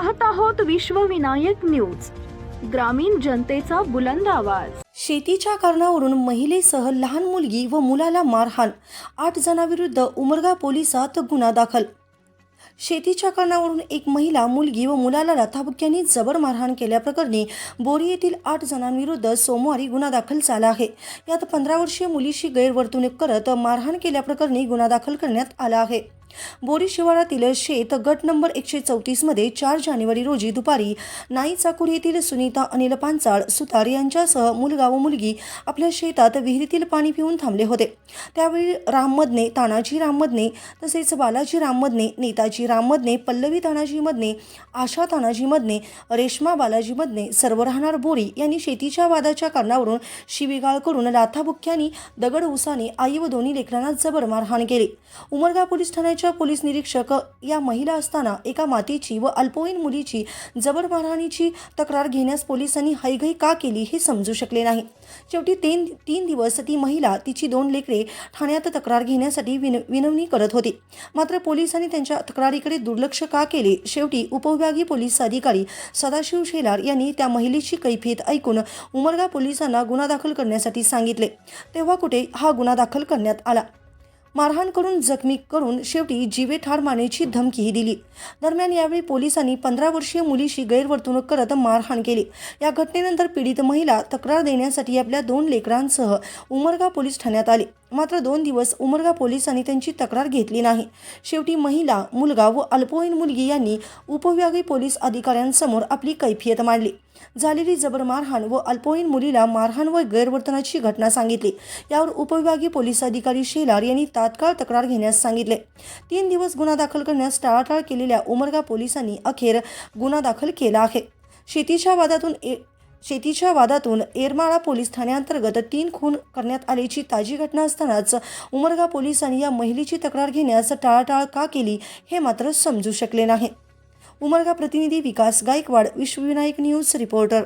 पाहत आहोत विश्वविनायक न्यूज ग्रामीण जनतेचा बुलंद आवाज. शेतीच्या कारणावरून महिलेसह लहान मुलगी व मुलाला मारहाण आठ जणांविरुद्ध उमरगा पोलिसात गुन्हा दाखल. शेतीच्या कारणावरून एक महिला मुलगी व मुलाला रथाबुक्यांनी जबर मारहाण केल्याप्रकरणी बोरी येथील आठ जणांविरुद्ध सोमवारी गुन्हा दाखल झाला आहे. यात पंधरा वर्षीय मुलीशी गैरवर्तणूक करत मारहाण केल्याप्रकरणी गुन्हा दाखल करण्यात आला आहे. बोरी शिवारातील शेत गट नंबर एकशे चौतीसमध्ये चार जानेवारी रोजी दुपारी नाई चाकूर येथील सुनीता अनिल पांचाळ सुतार यांच्यासह मुलगा व मुलगी आपल्या शेतात विहिरीतील पाणी पिऊन थांबले होते. त्यावेळी राममदने तानाजी राममदने तसेच बालाजी राममदने नेताजी राममदने पल्लवी तानाजी मदने आशा तानाजी मदने रेश्मा बालाजी मदने सर्व राहणार बोरी यांनी शेतीच्या वादाच्या कारणावरून शिवीगाळ करून लाथाबुक्क्यांनी दगड उसाने आई व दोन्ही लेकरांना जबर मारहाण केली. उमरगा पोलीस ठाण्याच्या पोलीस निरीक्षक या महिला असताना एका मातेची व अल्पवयीन मुलीची जबर मारहाणीची तक्रार घेण्यास पोलिसांनी हैघई का केली हे समजू शकले नाही. शेवटी तीन तीन दिवस ती महिला तिची दोन लेकरे ठाण्यात तक्रार घेण्यासाठी विन विनवणी करत होती. मात्र पोलिसांनी त्यांच्या तक्रारीकडे दुर्लक्ष का केले? शेवटी उपविभागीय पोलीस अधिकारी सदाशिव शेलार यांनी त्या महिलेची कैफियत ऐकून उमरगा पोलिसांना गुन्हा दाखल करण्यासाठी सांगितले. तेव्हा कुठे हा गुन्हा दाखल करण्यात आला? मारहाण करून जखमी करून शेवटी जीवे ठार मारण्याची धमकीही दिली. दरम्यान यावेळी पोलिसांनी पंधरा वर्षीय मुलीशी गैरवर्तणूक करत मारहाण केली. या घटनेनंतर पीडित महिला तक्रार देण्यासाठी आपल्या दोन लेकरांसह उमरगा पोलीस ठाण्यात आले. मात्र दोन दिवस उमरगा पोलिसांनी त्यांची तक्रार घेतली नाही. शेवटी महिला मुलगा व अल्पवयीन मुलगी यांनी उपविभागीय पोलीस अधिकाऱ्यांसमोर आपली कैफियत मांडली. झालेली जबर मारहाण व अल्पवयीन मुलीला मारहाण व गैरवर्तनाची घटना सांगितली. यावर उपविभागीय पोलीस अधिकारी शेलार यांनी तात्काळ तक्रार घेण्यास सांगितले. तीन दिवस गुन्हा दाखल करण्यास टाळाटाळ केलेल्या उमरगा पोलिसांनी अखेर गुन्हा दाखल केला आहे. शेतीच्या वादातून ए शेतीच्या वादातून येरमाळा पोलीस ठाण्याअंतर्गत तीन खून करण्यात आल्याची ताजी घटना असतानाच उमरगा पोलिसांनी या महिलेची तक्रार घेण्यास टाळाटाळ का केली हे मात्र समजू शकले नाही. उमरगा प्रतिनिधी विकास गायकवाड विश्वविनायक न्यूज रिपोर्टर.